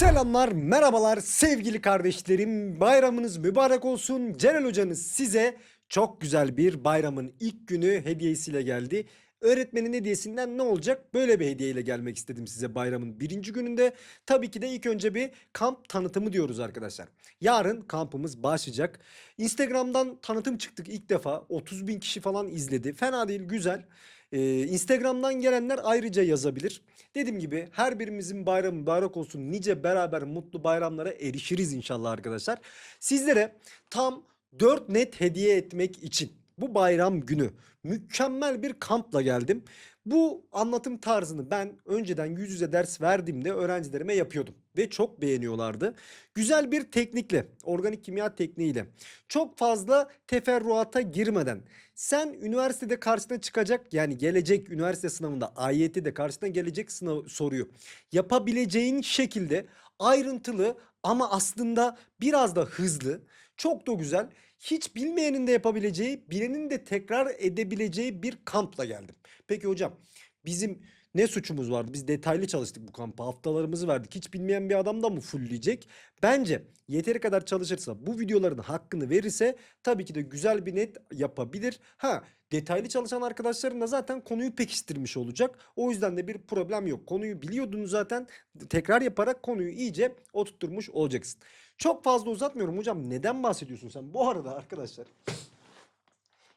Selamlar, merhabalar sevgili kardeşlerim. Bayramınız mübarek olsun. Celal hocanız size çok güzel bir bayramın ilk günü hediyesiyle geldi. Öğretmenin hediyesinden ne olacak? Böyle bir hediyeyle gelmek istedim size bayramın birinci gününde. Tabii ki de ilk önce bir kamp tanıtımı diyoruz arkadaşlar. Yarın kampımız başlayacak. Instagram'dan tanıtım çıktık ilk defa. 30 bin kişi falan izledi. Fena değil, güzel. Ee, Instagram'dan gelenler ayrıca yazabilir. Dediğim gibi her birimizin bayramı mübarek olsun. Nice beraber mutlu bayramlara erişiriz inşallah arkadaşlar. Sizlere tam 4 net hediye etmek için bu bayram günü mükemmel bir kampla geldim. Bu anlatım tarzını ben önceden yüz yüze ders verdiğimde öğrencilerime yapıyordum ve çok beğeniyorlardı. Güzel bir teknikle, organik kimya tekniğiyle, çok fazla teferruata girmeden sen üniversitede karşına çıkacak yani gelecek üniversite sınavında AYT'de karşına gelecek sınav soruyu yapabileceğin şekilde ayrıntılı ama aslında biraz da hızlı, çok da güzel, hiç bilmeyenin de yapabileceği, bilenin de tekrar edebileceği bir kampla geldim. Peki hocam bizim ne suçumuz vardı? Biz detaylı çalıştık bu kampa. Haftalarımızı verdik. Hiç bilmeyen bir adam da mı fullleyecek? Bence yeteri kadar çalışırsa, bu videoların hakkını verirse tabii ki de güzel bir net yapabilir. Ha, detaylı çalışan arkadaşların da zaten konuyu pekiştirmiş olacak. O yüzden de bir problem yok. Konuyu biliyordun zaten. Tekrar yaparak konuyu iyice oturtturmuş olacaksın. Çok fazla uzatmıyorum hocam. Neden bahsediyorsun sen? Bu arada arkadaşlar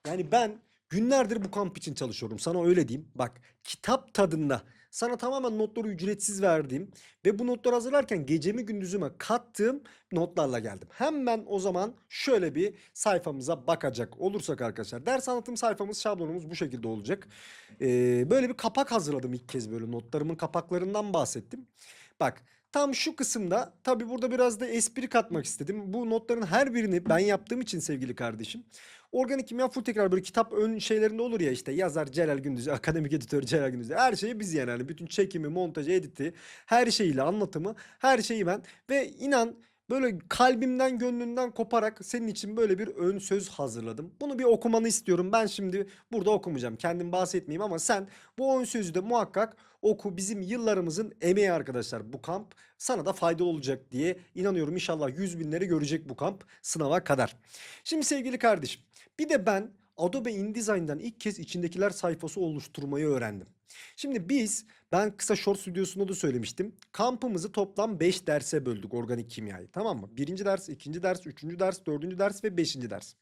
yani ben günlerdir bu kamp için çalışıyorum. Sana öyle diyeyim. Bak kitap tadında sana tamamen notları ücretsiz verdiğim ve bu notları hazırlarken gecemi gündüzüme kattığım notlarla geldim. Hemen o zaman şöyle bir sayfamıza bakacak olursak arkadaşlar. Ders anlatım sayfamız, şablonumuz bu şekilde olacak. Ee, böyle bir kapak hazırladım ilk kez böyle notlarımın kapaklarından bahsettim. Bak Tam şu kısımda tabii burada biraz da espri katmak istedim. Bu notların her birini ben yaptığım için sevgili kardeşim. Organik kimya full tekrar böyle kitap ön şeylerinde olur ya işte yazar Celal Gündüz, akademik editör Celal Gündüz. Her şeyi biz yani. yani bütün çekimi, montajı, editi, her şeyiyle anlatımı, her şeyi ben. Ve inan Böyle kalbimden gönlümden koparak senin için böyle bir ön söz hazırladım. Bunu bir okumanı istiyorum. Ben şimdi burada okumayacağım. Kendim bahsetmeyeyim ama sen bu ön sözü de muhakkak oku. Bizim yıllarımızın emeği arkadaşlar bu kamp. Sana da faydalı olacak diye inanıyorum. İnşallah yüz binleri görecek bu kamp sınava kadar. Şimdi sevgili kardeşim bir de ben Adobe InDesign'dan ilk kez içindekiler sayfası oluşturmayı öğrendim. Şimdi biz ben kısa short stüdyosunda da söylemiştim. Kampımızı toplam 5 derse böldük organik kimyayı. Tamam mı? Birinci ders, ikinci ders, üçüncü ders, dördüncü ders ve beşinci ders.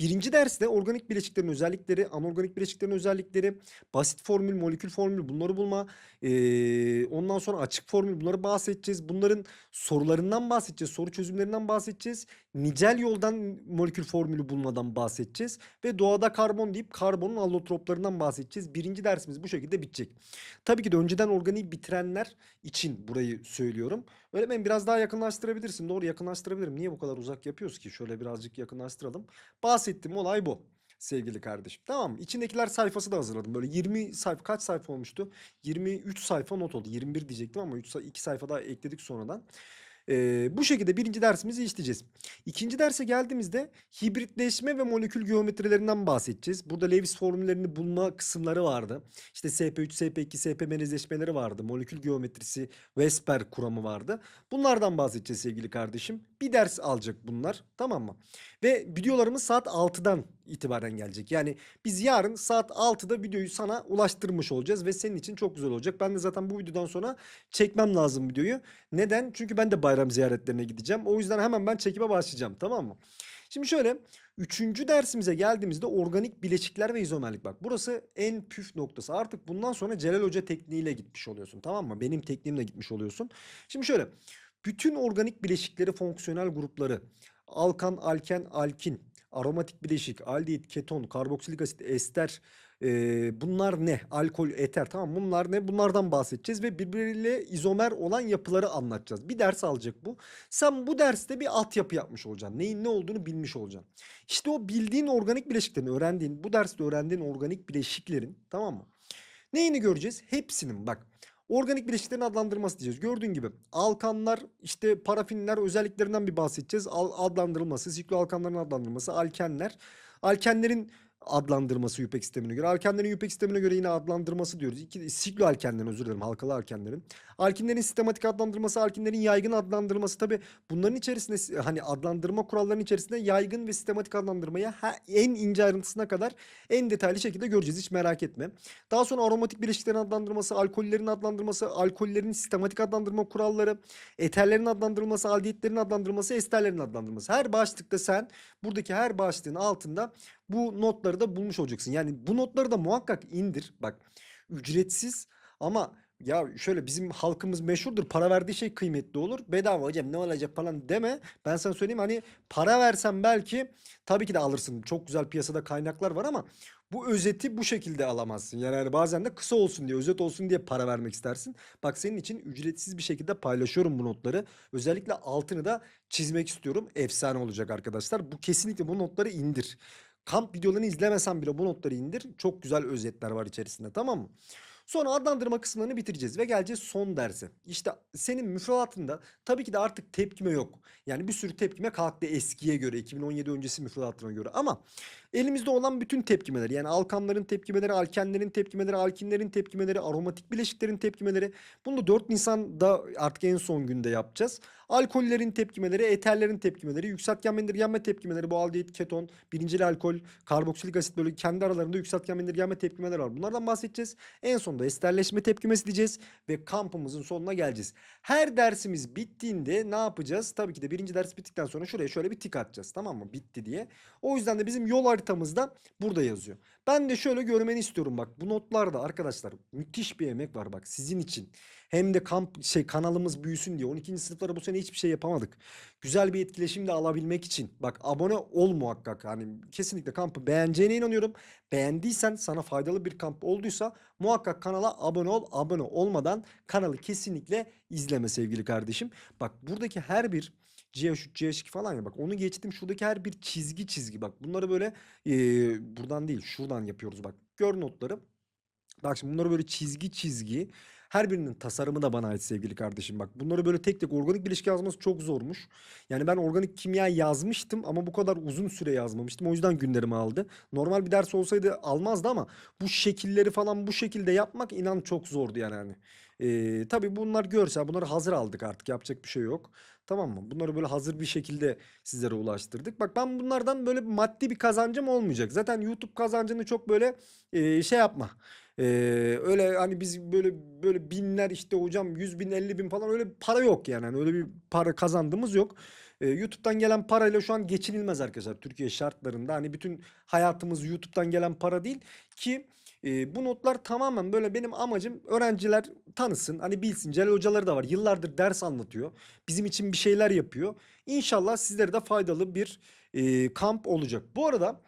Birinci derste organik bileşiklerin özellikleri, anorganik bileşiklerin özellikleri, basit formül, molekül formül bunları bulma. Ee, ondan sonra açık formül bunları bahsedeceğiz. Bunların sorularından bahsedeceğiz. Soru çözümlerinden bahsedeceğiz. Nicel yoldan molekül formülü bulmadan bahsedeceğiz. Ve doğada karbon deyip karbonun allotroplarından bahsedeceğiz. Birinci dersimiz bu şekilde bitecek. Tabii ki de önceden organiği bitirenler için burayı söylüyorum. Öğretmenim biraz daha yakınlaştırabilirsin. Doğru yakınlaştırabilirim. Niye bu kadar uzak yapıyoruz ki? Şöyle birazcık yakınlaştıralım. Bahsettiğim olay bu sevgili kardeşim. Tamam? İçindekiler sayfası da hazırladım. Böyle 20 sayfa kaç sayfa olmuştu? 23 sayfa not oldu. 21 diyecektim ama 3 2 sayfa daha ekledik sonradan. Ee, bu şekilde birinci dersimizi işleyeceğiz. İkinci derse geldiğimizde hibritleşme ve molekül geometrilerinden bahsedeceğiz. Burada Lewis formüllerini bulma kısımları vardı. İşte SP3, SP2, SP menezleşmeleri vardı. Molekül geometrisi, Vesper kuramı vardı. Bunlardan bahsedeceğiz sevgili kardeşim. Bir ders alacak bunlar. Tamam mı? Ve videolarımız saat 6'dan itibaren gelecek. Yani biz yarın saat 6'da videoyu sana ulaştırmış olacağız ve senin için çok güzel olacak. Ben de zaten bu videodan sonra çekmem lazım videoyu. Neden? Çünkü ben de bayram ziyaretlerine gideceğim. O yüzden hemen ben çekime başlayacağım. Tamam mı? Şimdi şöyle üçüncü dersimize geldiğimizde organik bileşikler ve izomerlik bak. Burası en püf noktası. Artık bundan sonra Celal Hoca tekniğiyle gitmiş oluyorsun. Tamam mı? Benim tekniğimle gitmiş oluyorsun. Şimdi şöyle bütün organik bileşikleri fonksiyonel grupları alkan, alken, alkin, aromatik bileşik, aldehit, keton, karboksilik asit, ester e, bunlar ne? Alkol, eter tamam bunlar ne? Bunlardan bahsedeceğiz ve birbiriyle izomer olan yapıları anlatacağız. Bir ders alacak bu. Sen bu derste bir altyapı yapmış olacaksın. Neyin ne olduğunu bilmiş olacaksın. İşte o bildiğin organik bileşiklerin öğrendiğin, bu derste öğrendiğin organik bileşiklerin tamam mı? Neyini göreceğiz? Hepsinin bak. Organik bileşiklerin adlandırılması diyeceğiz. Gördüğün gibi alkanlar işte parafinler özelliklerinden bir bahsedeceğiz. Al, adlandırılması, sikloalkanların adlandırılması, alkenler. Alkenlerin adlandırması Yüpek sistemine göre. Alkenlerin Yüpek sistemine göre yine adlandırması diyoruz. İki, siklo alkenlerin özür dilerim halkalı alkenlerin. Alkinlerin sistematik adlandırması, alkinlerin yaygın adlandırması tabi bunların içerisinde hani adlandırma kurallarının içerisinde yaygın ve sistematik adlandırmayı en ince ayrıntısına kadar en detaylı şekilde göreceğiz hiç merak etme. Daha sonra aromatik bileşiklerin adlandırması, alkollerin adlandırması, alkollerin sistematik adlandırma kuralları, eterlerin adlandırılması, aldehitlerin adlandırılması, esterlerin adlandırılması. Her başlıkta sen buradaki her başlığın altında bu notları da bulmuş olacaksın. Yani bu notları da muhakkak indir. Bak ücretsiz ama ya şöyle bizim halkımız meşhurdur. Para verdiği şey kıymetli olur. Bedava hocam ne olacak falan deme. Ben sana söyleyeyim hani para versen belki tabii ki de alırsın. Çok güzel piyasada kaynaklar var ama bu özeti bu şekilde alamazsın. Yani hani bazen de kısa olsun diye, özet olsun diye para vermek istersin. Bak senin için ücretsiz bir şekilde paylaşıyorum bu notları. Özellikle altını da çizmek istiyorum. Efsane olacak arkadaşlar. Bu kesinlikle bu notları indir. Kamp videolarını izlemesen bile bu notları indir. Çok güzel özetler var içerisinde tamam mı? Sonra adlandırma kısımlarını bitireceğiz ve geleceğiz son derse. İşte senin müfredatında tabii ki de artık tepkime yok. Yani bir sürü tepkime kalktı eskiye göre 2017 öncesi müfredatına göre ama elimizde olan bütün tepkimeler yani alkanların tepkimeleri, alkenlerin tepkimeleri, alkinlerin tepkimeleri, aromatik bileşiklerin tepkimeleri bunu da 4 Nisan'da artık en son günde yapacağız. Alkollerin tepkimeleri, eterlerin tepkimeleri, yükseltgen indirgenme tepkimeleri, bu aldehit, keton, birincil alkol, karboksilik asit böyle kendi aralarında yükseltgen indirgenme tepkimeler var. Bunlardan bahsedeceğiz. En sonunda esterleşme tepkimesi diyeceğiz ve kampımızın sonuna geleceğiz. Her dersimiz bittiğinde ne yapacağız? Tabii ki de birinci ders bittikten sonra şuraya şöyle bir tik atacağız tamam mı? Bitti diye. O yüzden de bizim yol haritamızda burada yazıyor. Ben de şöyle görmeni istiyorum bak. Bu notlarda arkadaşlar müthiş bir emek var bak sizin için. Hem de kamp şey kanalımız büyüsün diye. 12. sınıflara bu sene hiçbir şey yapamadık. Güzel bir etkileşim de alabilmek için. Bak abone ol muhakkak. Hani kesinlikle kampı beğeneceğine inanıyorum. Beğendiysen sana faydalı bir kamp olduysa muhakkak kanala abone ol. Abone olmadan kanalı kesinlikle izleme sevgili kardeşim. Bak buradaki her bir GH3, GH2 falan ya bak onu geçtim. Şuradaki her bir çizgi çizgi bak. Bunları böyle eee, buradan değil şuradan yapıyoruz bak. Gör notları. Bak şimdi bunları böyle çizgi çizgi. Her birinin tasarımı da bana ait sevgili kardeşim. Bak bunları böyle tek tek organik bileşik yazması çok zormuş. Yani ben organik kimya yazmıştım ama bu kadar uzun süre yazmamıştım. O yüzden günlerimi aldı. Normal bir ders olsaydı almazdı ama bu şekilleri falan bu şekilde yapmak inan çok zordu yani hani. Ee, tabii bunlar görsel. Bunları hazır aldık artık. Yapacak bir şey yok. Tamam mı? Bunları böyle hazır bir şekilde sizlere ulaştırdık. Bak ben bunlardan böyle maddi bir kazancım olmayacak. Zaten YouTube kazancını çok böyle e, şey yapma. Ee, öyle hani biz böyle böyle binler işte hocam 100 bin 50 bin falan öyle para yok yani. Hani öyle bir para kazandığımız yok. Ee, YouTube'dan gelen parayla şu an geçinilmez arkadaşlar Türkiye şartlarında. Hani bütün hayatımız YouTube'dan gelen para değil ki e, bu notlar tamamen böyle benim amacım öğrenciler tanısın. Hani bilsin. Celal hocaları da var. Yıllardır ders anlatıyor. Bizim için bir şeyler yapıyor. İnşallah sizlere de faydalı bir e, kamp olacak. Bu arada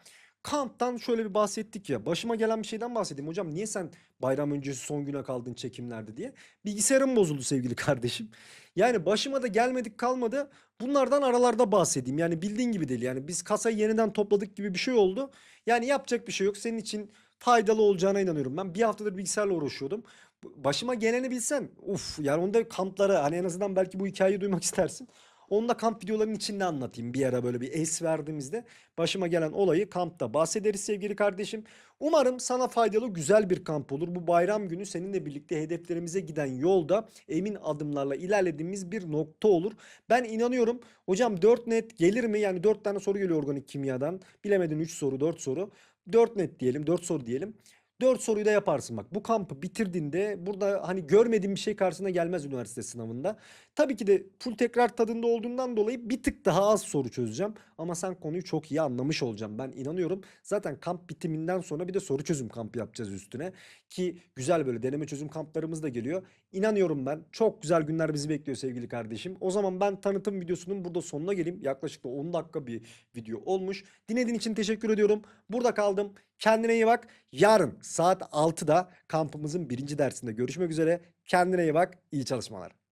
Kamptan şöyle bir bahsettik ya. Başıma gelen bir şeyden bahsedeyim. Hocam niye sen bayram öncesi son güne kaldın çekimlerde diye. Bilgisayarım bozuldu sevgili kardeşim. Yani başıma da gelmedik kalmadı. Bunlardan aralarda bahsedeyim. Yani bildiğin gibi değil. Yani biz kasayı yeniden topladık gibi bir şey oldu. Yani yapacak bir şey yok. Senin için faydalı olacağına inanıyorum. Ben bir haftadır bilgisayarla uğraşıyordum. Başıma geleni bilsen. Uf yani onda kamplara hani en azından belki bu hikayeyi duymak istersin. Onu da kamp videolarının içinde anlatayım bir ara böyle bir es verdiğimizde başıma gelen olayı kampta bahsederiz sevgili kardeşim. Umarım sana faydalı güzel bir kamp olur. Bu bayram günü seninle birlikte hedeflerimize giden yolda emin adımlarla ilerlediğimiz bir nokta olur. Ben inanıyorum. Hocam 4 net gelir mi? Yani 4 tane soru geliyor organik kimyadan. Bilemedin 3 soru 4 soru. 4 net diyelim 4 soru diyelim. 4 soruyu da yaparsın bak. Bu kampı bitirdiğinde burada hani görmediğin bir şey karşına gelmez üniversite sınavında. Tabii ki de full tekrar tadında olduğundan dolayı bir tık daha az soru çözeceğim. Ama sen konuyu çok iyi anlamış olacağım. Ben inanıyorum. Zaten kamp bitiminden sonra bir de soru çözüm kampı yapacağız üstüne. Ki güzel böyle deneme çözüm kamplarımız da geliyor. İnanıyorum ben. Çok güzel günler bizi bekliyor sevgili kardeşim. O zaman ben tanıtım videosunun burada sonuna geleyim. Yaklaşık da 10 dakika bir video olmuş. Dinlediğin için teşekkür ediyorum. Burada kaldım. Kendine iyi bak. Yarın saat 6'da kampımızın birinci dersinde görüşmek üzere. Kendine iyi bak. İyi çalışmalar.